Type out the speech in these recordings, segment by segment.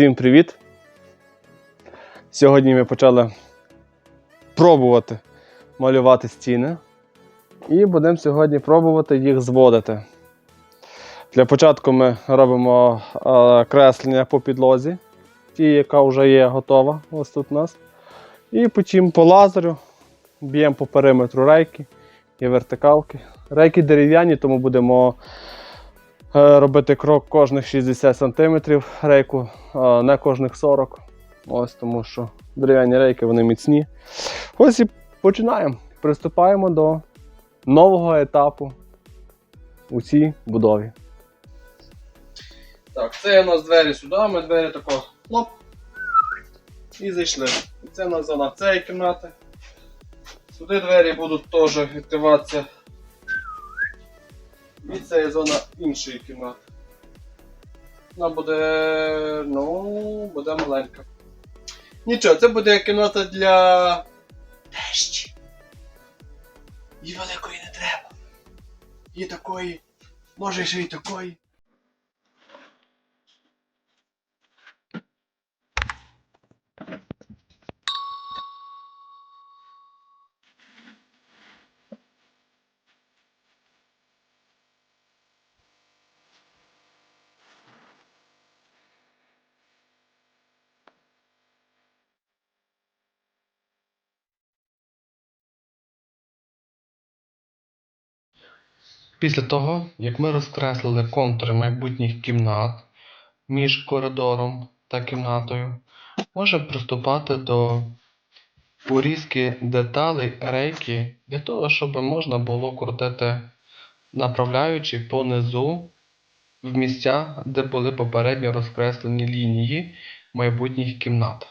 Всім привіт! Сьогодні ми почали пробувати малювати стіни. І будемо сьогодні пробувати їх зводити. Для початку ми робимо е, креслення по підлозі, ті, яка вже є готова. Ось тут у нас. І потім по лазеру б'ємо по периметру рейки і вертикалки. Рейки дерев'яні, тому будемо робити крок кожних 60 см рейку, а не кожних 40 Ось тому що дерев'яні рейки вони міцні. Ось і починаємо. Приступаємо до нового етапу у цій будові. Так, це у нас двері сюди, ми двері тако хлоп. І зайшли. І це у нас зона цієї кімнати. Сюди двері будуть теж відкриватися. І це є зона іншої кімнати. Вона буде. ну, буде маленька. Нічого, це буде кімната для. Тещі. Їй великої не треба. І такої. Може ще й такої. Після того, як ми розкреслили контури майбутніх кімнат між коридором та кімнатою, можемо приступати до урізки деталей рейки для того, щоб можна було крутити направляючи понизу в місця, де були попередньо розкреслені лінії майбутніх кімнат.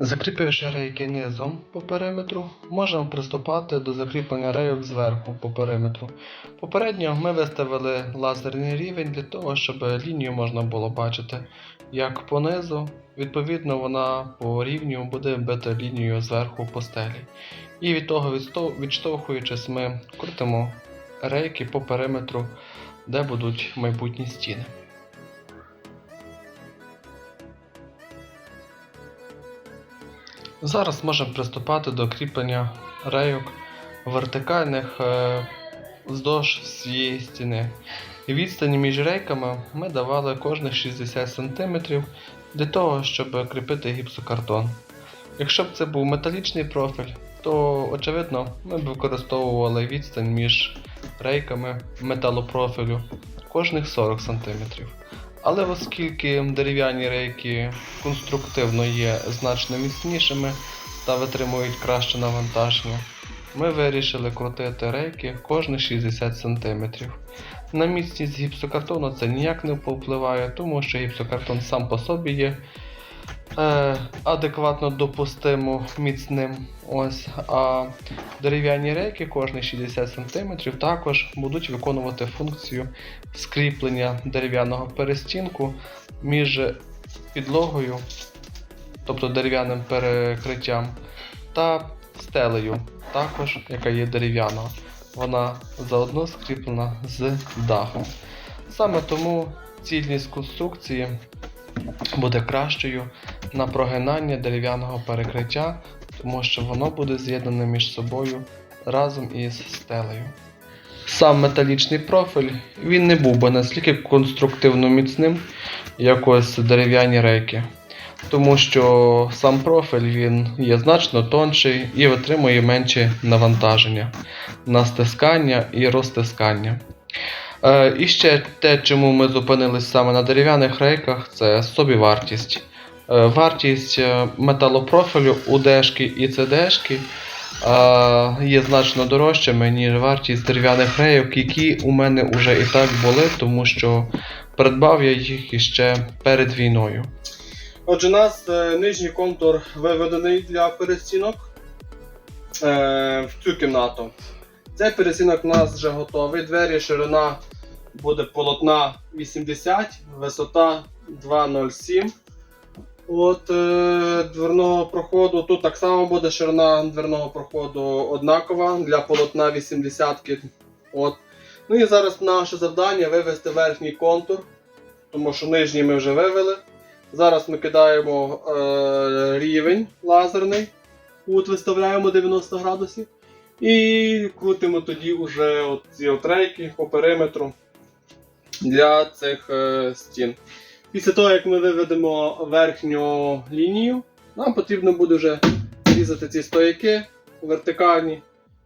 Закріпивши рейки низом по периметру, можемо приступати до закріплення рейок зверху по периметру. Попередньо ми виставили лазерний рівень для того, щоб лінію можна було бачити як понизу, відповідно вона по рівню буде бити лінію зверху по стелі. І від того відштовхуючись, ми крутимо рейки по периметру, де будуть майбутні стіни. Зараз можемо приступати до кріплення рейок вертикальних е, вздовж всієї стіни. Відстані між рейками ми давали кожних 60 см для того, щоб кріпити гіпсокартон. Якщо б це був металічний профіль, то очевидно ми б використовували відстань між рейками металопрофілю кожних 40 см. Але оскільки дерев'яні рейки конструктивно є значно міцнішими та витримують краще навантаження, ми вирішили крутити рейки кожні 60 см. На міцність гіпсокартону це ніяк не повпливає, тому що гіпсокартон сам по собі є е, адекватно допустимо міцним. Ось, а дерев'яні рейки кожні 60 см також будуть виконувати функцію скріплення дерев'яного перестінку між підлогою, тобто дерев'яним перекриттям, та стелею, також яка є дерев'яна. Вона заодно скріплена з дахом. Саме тому цільність конструкції буде кращою на прогинання дерев'яного перекриття, тому що воно буде з'єднане між собою разом із стелею. Сам металічний профіль він не був би настільки конструктивно міцним, як ось дерев'яні рейки. Тому що сам профіль він є значно тонший і витримує менше навантаження на стискання і розтискання. Е, і ще те, чому ми зупинились саме на дерев'яних рейках, це собівартість. Е, вартість е, металопрофілю УДшки і ЦДшки е, є значно дорожчими, ніж вартість дерев'яних рейок, які у мене вже і так були, тому що придбав я їх іще перед війною. Отже, у нас е, нижній контур виведений для перестінок в цю кімнату. Цей пересінок у нас вже готовий. Двері ширина буде полотна 80, висота 2,07. От е, дверного проходу. Тут так само буде ширина дверного проходу однакова для полотна 80. От. Ну і зараз наше завдання вивести верхній контур, тому що нижній ми вже вивели. Зараз ми кидаємо е, рівень лазерний, кут виставляємо 90 градусів. І крутимо тоді от ці от рейки по периметру для цих е, стін. Після того, як ми виведемо верхню лінію, нам потрібно буде вже різати ці стояки вертикальні,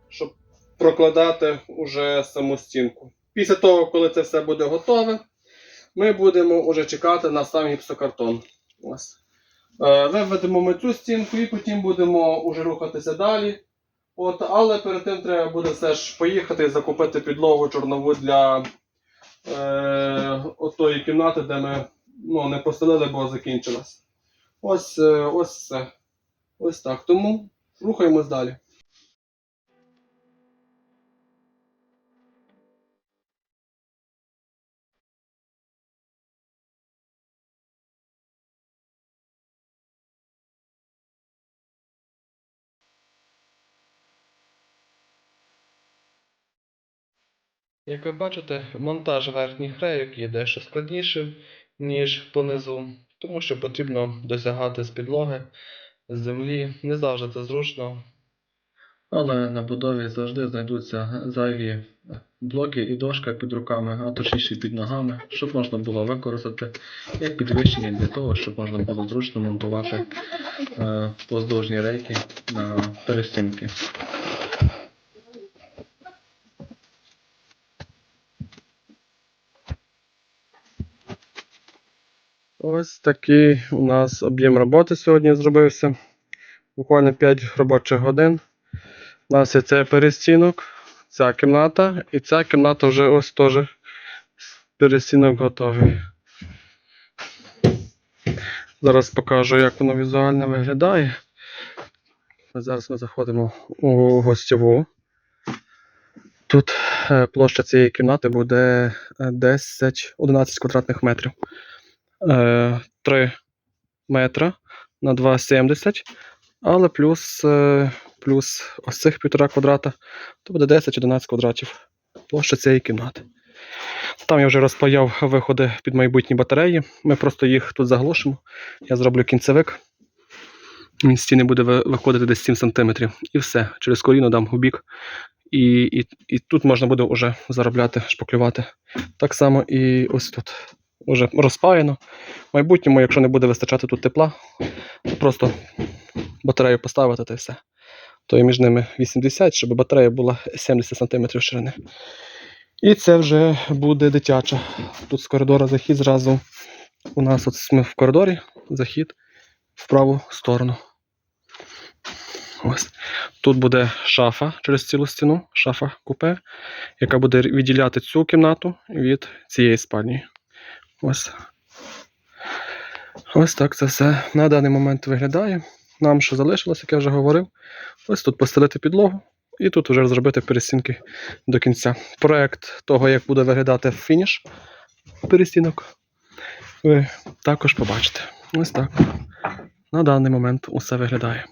щоб прокладати уже саму стінку. Після того, коли це все буде готове, ми будемо вже чекати на сам гіпсокартон. Ось. Е, Виведемо ми цю стінку і потім будемо вже рухатися далі. От, але перед тим треба буде все ж поїхати і закупити підлогу чорнову для е, отої кімнати, де ми ну, не поселили, бо закінчилось. Ось, е, ось все. Ось так. Тому рухаємось далі. Як ви бачите, монтаж верхніх рейок є дещо складнішим, ніж понизу, тому що потрібно досягати з підлоги, з землі. Не завжди це зручно. Але на будові завжди знайдуться зайві блоки і дошка під руками, а точніше під ногами, щоб можна було використати як підвищення для того, щоб можна було зручно монтувати е, поздовжні рейки на перестінки. Ось такий у нас об'єм роботи сьогодні зробився. Буквально 5 робочих годин. У нас є цей перестінок, ця кімната, і ця кімната вже ось теж перестінок готовий. Зараз покажу, як воно візуально виглядає. Зараз ми заходимо у гостьову. Тут е, площа цієї кімнати буде е, 10-11 квадратних метрів. Е, 3 метра на 2,70, але плюс, е, плюс ось цих 1,5 квадрата, то буде 10-11 квадратів площа цієї кімнати. Там я вже розпаяв виходи під майбутні батареї. Ми просто їх тут заглушимо. Я зроблю кінцевик. Він стіни буде виходити десь 7 см. І все. Через коліно дам у бік. І, і, і тут можна буде вже заробляти, шпаклювати. Так само і ось тут. Уже розпаяно. В майбутньому, якщо не буде вистачати тут тепла, то просто батарею поставити та все. То і між ними 80, щоб батарея була 70 см ширини. І це вже буде дитяча. Тут з коридора захід зразу. У нас от ми в коридорі захід в праву сторону. Ось. Тут буде шафа через цілу стіну, шафа купе, яка буде відділяти цю кімнату від цієї спальні. Ось. Ось так це все на даний момент виглядає. Нам що залишилось, як я вже говорив. Ось тут постелити підлогу і тут вже зробити перестінки до кінця. Проект того, як буде виглядати фініш перестінок, ви також побачите. Ось так. На даний момент усе виглядає.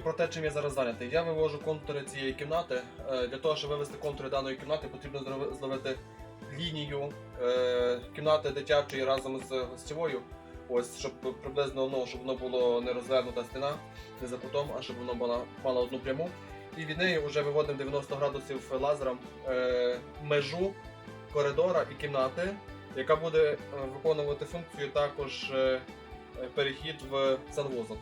Розповім про те, чим я зараз зайнятий. Я вивожу контури цієї кімнати. Е, Для того, щоб вивести контури даної кімнати, потрібно зловити лінію е, кімнати дитячої разом з гостєвою. Ось, щоб приблизно ну, щоб воно було не розвернута стіна, не за кутом, а щоб воно мало одну пряму. І від неї вже виводимо 90 градусів лазером е, межу коридора і кімнати, яка буде виконувати функцію також перехід в санвузол.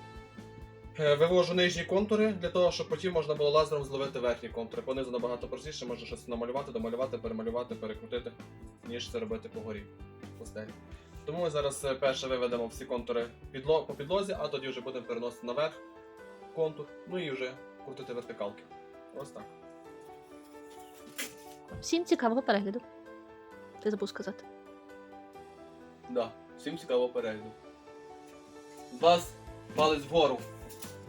Е, Вивожу нижні контури для того, щоб потім можна було лазером зловити верхні контури. Понизу набагато простіше, можна щось намалювати, домалювати, перемалювати, перекрутити, ніж це робити по горі по стелі. Тому ми зараз е, перше виведемо всі контури підло- по підлозі, а тоді вже будемо переносити наверх контур, ну і вже крутити вертикалки. Ось так. Всім цікавого перегляду. Ти забув сказати. Да. Всім цікаво перейду. З вас палець вгору.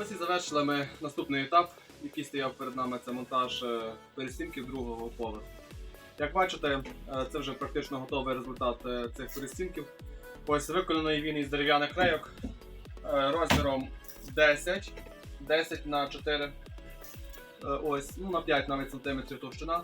Ось і завершили ми наступний етап, який стояв перед нами. Це монтаж е, перестінків другого поверху. Як бачите, е, це вже практично готовий результат е, цих перестінків. Ось виконаний він із дерев'яних рейок розміром 10, 10 на 4, е, ось, ну на 5 навіть сантиметрів товщина.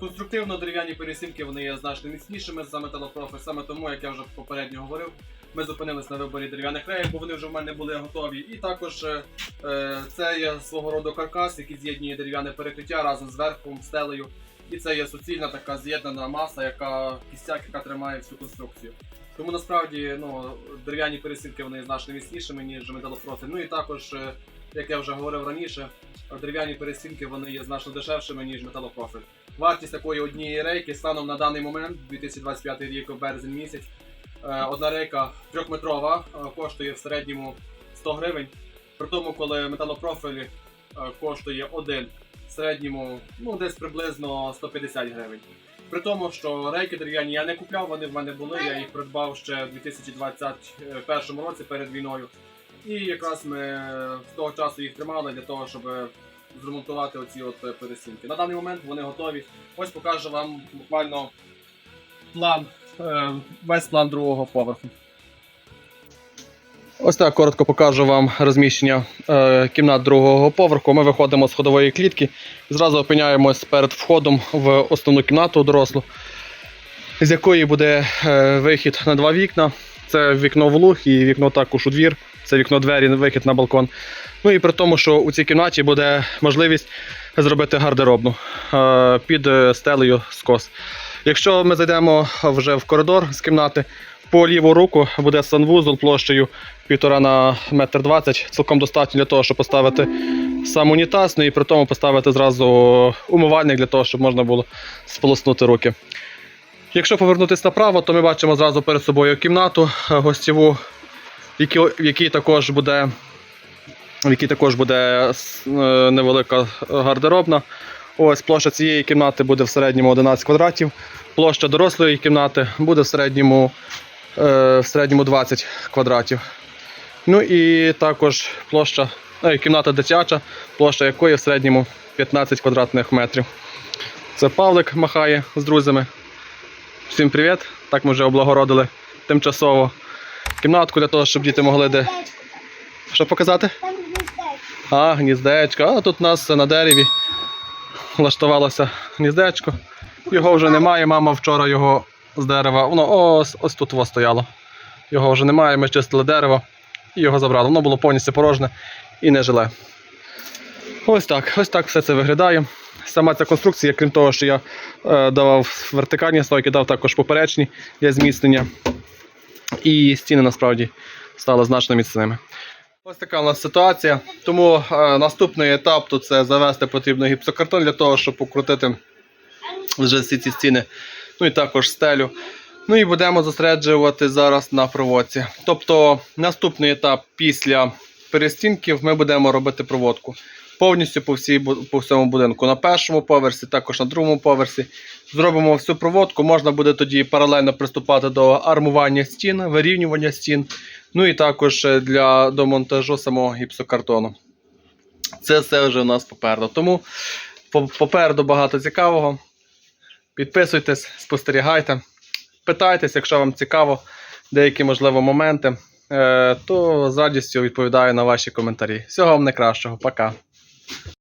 Конструктивно дерев'яні перестінки вони є значно міцнішими за металопрофи, саме тому, як я вже попередньо говорив, ми зупинились на виборі дерев'яних рейок, бо вони вже в мене були готові. І також е, е, це є свого роду каркас, який з'єднує дерев'яне перекриття разом з верхом, стелею. І це є суцільна така з'єднана маса, яка кістяк, яка тримає всю конструкцію. Тому насправді ну, дерев'яні пересінки вони значно міцнішими, ніж металопрофіль. Ну і також, е, як я вже говорив раніше, дерев'яні пересінки вони є значно дешевшими, ніж металопрофіль. Вартість такої однієї рейки станом на даний момент, 2025 рік, березень місяць, Одна рейка трьохметрова е, коштує в середньому 100 гривень. При тому, коли металопрофіль е, коштує один в середньому ну, десь приблизно 150 гривень. При тому, що рейки дерев'яні я не купляв, вони в мене були, я їх придбав ще в 2021 році перед війною. І якраз ми з того часу їх тримали для того, щоб зремонтувати оці от е, пересінки. На даний момент вони готові. Ось покажу вам буквально план е, весь план другого поверху. Ось так коротко покажу вам розміщення е, кімнат другого поверху. Ми виходимо з ходової клітки, зразу опиняємось перед входом в основну кімнату дорослу, з якої буде е, вихід на два вікна. Це вікно в луг і вікно також у двір. Це вікно двері, вихід на балкон. Ну і при тому, що у цій кімнаті буде можливість зробити гардеробну е, під е, стелею скос. Якщо ми зайдемо вже в коридор з кімнати, по ліву руку буде санвузол площею 1,5 на 1,20 м. Цілком достатньо для того, щоб поставити сам унітаз, ну і при тому поставити зразу умивальник для того, щоб можна було сполоснути руки. Якщо повернутися направо, то ми бачимо зразу перед собою кімнату е, гостєву, в якій, також буде, в якій також буде е, невелика гардеробна. Ось площа цієї кімнати буде в середньому 11 квадратів. Площа дорослої кімнати буде в середньому, е, в середньому 20 квадратів. Ну і також площа, е, кімната дитяча, площа якої в середньому 15 квадратних метрів. Це Павлик махає з друзями. Всім привіт! Так ми вже облагородили тимчасово кімнатку для того, щоб діти могли де. Що показати? Там гніздечко. А, гніздечко. А тут у нас на дереві влаштувалося гніздечко. Його вже немає. Мама вчора його з дерева. Воно ось, ось тут воно стояло. Його вже немає. Ми чистили дерево і його забрали. Воно було повністю порожне і не жиле. Ось так, ось так все це виглядає. сама ця конструкція, крім того, що я е, давав вертикальні стойки, дав також поперечні для зміцнення. І стіни насправді стали значно міцними. Ось така у нас ситуація. Тому е, наступний етап то це завести потрібно гіпсокартон для того, щоб покрутити вже всі ці стіни, ну і також стелю. Ну і будемо зосереджувати зараз на проводці. Тобто наступний етап після перестінків ми будемо робити проводку. Повністю по, всій, по всьому будинку. На першому поверсі, також на другому поверсі. Зробимо всю проводку. Можна буде тоді паралельно приступати до армування стін, вирівнювання стін. Ну і також е, для до монтажу самого гіпсокартону. Це все вже у нас попереду. Тому попереду багато цікавого. Підписуйтесь, спостерігайте, питайтесь, якщо вам цікаво деякі можливо моменти, е, то з радістю відповідаю на ваші коментарі. Всього вам найкращого, пока.